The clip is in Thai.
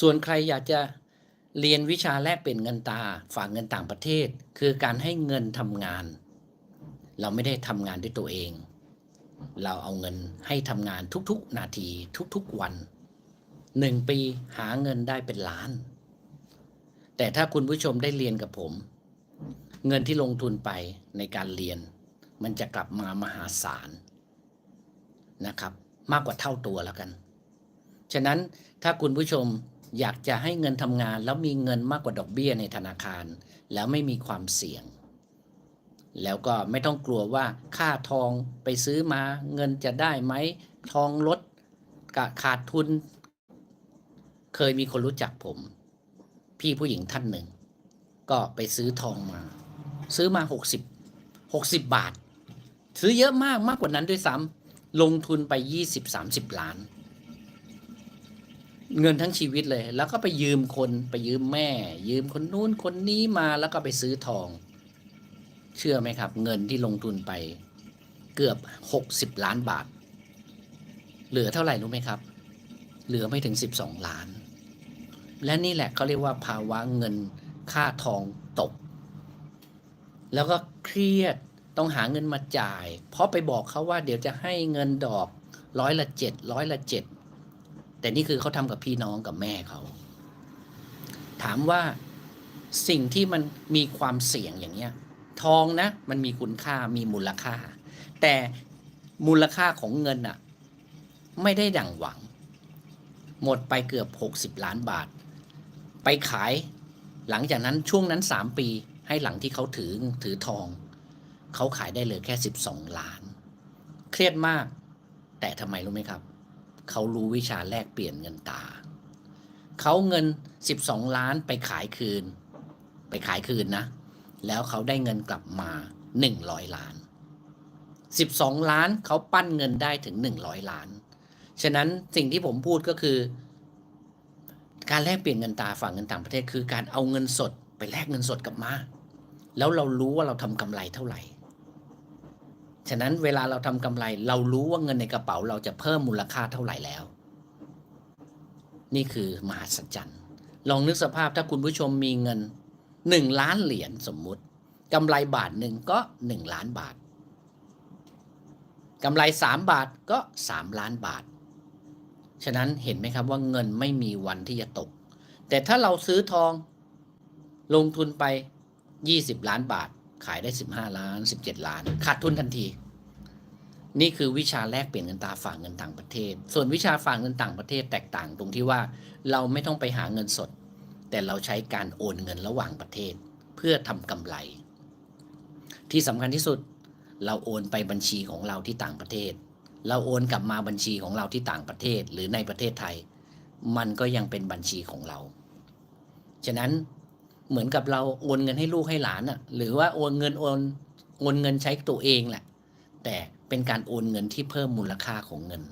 ส่วนใครอยากจะเรียนวิชาแลกเปลี่ยนเงินตาฝากเงินต่างประเทศ คือการให้เงินทำงาน เราไม่ได้ทำงานด้วยตัวเอง เราเอาเงินให้ทำงานทุกๆ นาทีทุกๆวันหนึ่งปีหาเงินได้เป็นล้าน แต่ถ้าคุณผู้ชมได้เรียนกับผม เงินที่ลงทุนไปในการเรียน มันจะกลับมามหาศาลนะครับ มากกว่าเท่าตัวแล้วกัน ฉะนั้นถ้าคุณผู้ชม อยากจะให้เงินทำงานแล้วมีเงินมากกว่าดอกเบี้ยในธนาคาร แล้วไม่มีความเสี่ยง แล้วก็ไม่ต้องกลัวว่าค่าทองไปซื้อมาเงินจะได้ไหมทองลดกขาดทุน เคยมีคนรู้จักผม พี่ผู้หญิงท่านหนึ่ง ก็ไปซื้อทองมา ซื้อมาหกสิบหกสิบบาท ซื้อเยอะมากมากกว่านั้นด้วยซ้ำลงทุนไปยี่สิบสามสิบล้าน เงินทั้งชีวิตเลย แล้วก็ไปยืมคนไปยืมแม่ ยืมคนนู้นคนนี้มาแล้วก็ไปซื้อทอง เชื่อไหมครับ เงินที่ลงทุนไป เกือบหกสิบล้านบาท เหลือเท่าไหร่รู้ไหมครับ เหลือไม่ถึงสิบสองล้าน และนี่แหละเขาเรียกว่าภาวะเงินค่าทองตก แล้วก็เครียดต้องหาเงินมาจ่าย เพราะไปบอกเขาว่าเดี๋ยวจะให้เงินดอกร้อยละเจ็ดร้อยละเจ็ด แต่นี่คือเขาทำกับพี่น้องกับแม่เขา ถามว่าสิ่งที่มันมีความเสี่ยงอย่างเนี้ย ทองนะ มันมีคุณค่ามีมูลค่า แต่มูลค่าของเงินอะไม่ได้ดังหวัง หมดไปเกือบ 60 ล้านบาท ไปขายหลังจากนั้นช่วงนั้น 3 ปีให้หลังที่เขาถือถือทอง เขาขายได้เลยแค่ 12 ล้าน เครียดมาก แต่ทำไมรู้ไหมครับ เขารู้วิชาแลกเปลี่ยนเงินตา เขาเงิน 12 ล้านไปขายคืน ไปขายคืนนะ แล้วเขาได้เงินกลับมา 100 ล้าน 12 ล้านเขาปั้นเงินได้ถึง 100 ล้าน ฉะนั้นสิ่งที่ผมพูดก็คือ การแลกเปลี่ยนเงินตาฝั่งเงินต่างประเทศคือการเอาเงินสดไปแลกเงินสดกลับมา แล้วเรารู้ว่าเราทำกำไรเท่าไหร่ ฉะนั้นเวลาเราทำกำไร เรารู้ว่าเงินในกระเป๋าเราจะเพิ่มมูลค่าเท่าไหร่แล้ว นี่คือมหัศจรรย์ลองนึกสภาพถ้าคุณผู้ชมมีเงินหนึ่งล้านเหรียญสมมุติกำไรบาทหนึ่งก็หนึ่งล้านบาทกำไรสามบาทก็สามล้านบาท ฉะนั้นเห็นไหมครับว่าเงินไม่มีวันที่จะตก แต่ถ้าเราซื้อทองลงทุนไป 20 ล้านบาท ขายได้ 15 ล้าน 17 ล้าน ขาดทุนทันที นี่คือวิชาแลกเปลี่ยนเงินตาฝากเงินต่างประเทศ ส่วนวิชาฝากเงินต่างประเทศแตกต่างตรงที่ว่าเราไม่ต้องไปหาเงินสด แต่เราใช้การโอนเงินระหว่างประเทศ เพื่อทำกำไร ที่สำคัญที่สุดเราโอนไปบัญชีของเราที่ต่างประเทศ เราโอนกลับมาบัญชีของเราที่ต่างประเทศหรือในประเทศไทย มันก็ยังเป็นบัญชีของเรา ฉะนั้น เหมือนกับเราโอนเงินให้ลูกให้หลานอะหรือว่าโอนเงินโอนโอนเงินใช้ตัวเองแหละ แต่เป็นการโอนเงินที่เพิ่มมูลค่าของเงิน